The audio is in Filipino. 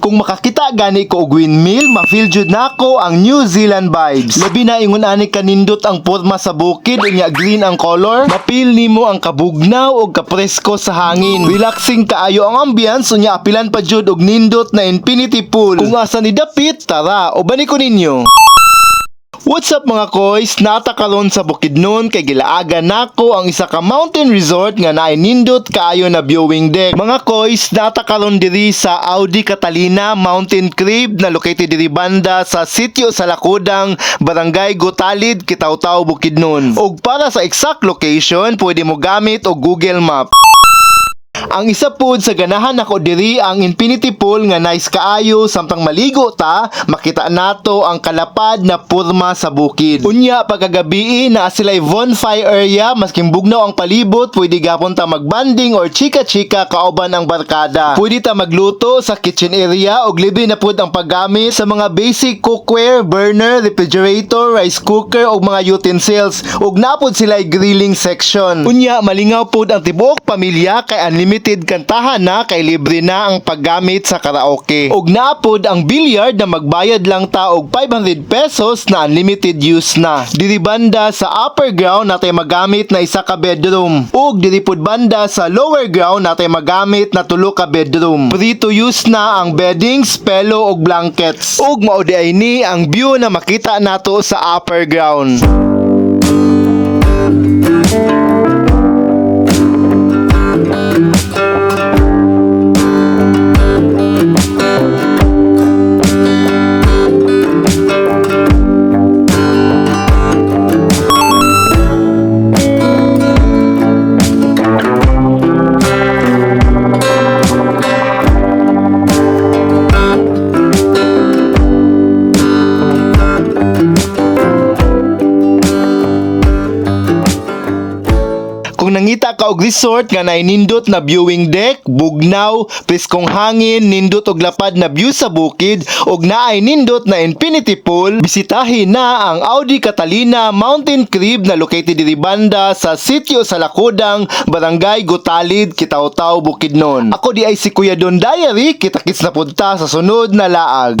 Kung makakita gani ko og windmill, ma-feel jud nako ang New Zealand vibes. Labi na ingon ani kanindot ang porma sa bukid unya green ang color, mapil nimo ang kabugnaw ug kapresko sa hangin. Relaxing kaayo ang ambience unya apilan pa jud og nindot na infinity pool. Kung asa ni dapit, tara, ubani ko ninyo. What's up mga koys? Nata karon sa Bukidnon kay gilaaga nako ang isa ka mountain resort nga naay nindot kaayo na viewing deck. Mga koys, nata karon diri sa Audi Catalina Mountain Crib na located diri banda sa sitio sa Lakudang, Barangay Gotalid, Kitaw-Taw, Bukidnon. Ug para sa exact location, pwede mo gamit og Google Map. Ang isa pod sa ganahan nako diri ang infinity pool nga nice kaayo samtang maligo ta makita nato ang kalapad na purma sa bukid. Unya pagkagabi na sila'y bonfire area masking bugnaw ang palibot pwede gapon ta magbanding or chika-chika kauban ang barkada. Pwede ta magluto sa kitchen area og libre na pod ang paggamit sa mga basic cookware, burner, refrigerator, rice cooker ug mga utensils ug napod sila'y grilling section. Unya malingaw pod ang tibuok pamilya kay unlimited kantahan na kay libre na ang paggamit sa karaoke. Ug napod ang billiard na magbayad lang ta og 500 pesos na unlimited use na. Diri banda sa upper ground natay magamit na isa ka bedroom. Ug diri pod banda sa lower ground natay magamit na tulo ka bedroom. Free to use na ang beddings, pelo ug blankets. Ug mao ni ang view na makita nato sa upper ground. Nangita ka og resort nga naay nindot na viewing deck, bugnaw, preskong hangin, nindot og lapad na view sa bukid, ug naay nindot na infinity pool, bisitahin na ang Audi Catalina Mountain Crib na located diri banda sa sitio sa Lakudang, Barangay Gutalid, Kitaw-Taw, Bukidnon. Ako di ay si Kuya Don Diary, kita-kits na punta sa sunod na laag.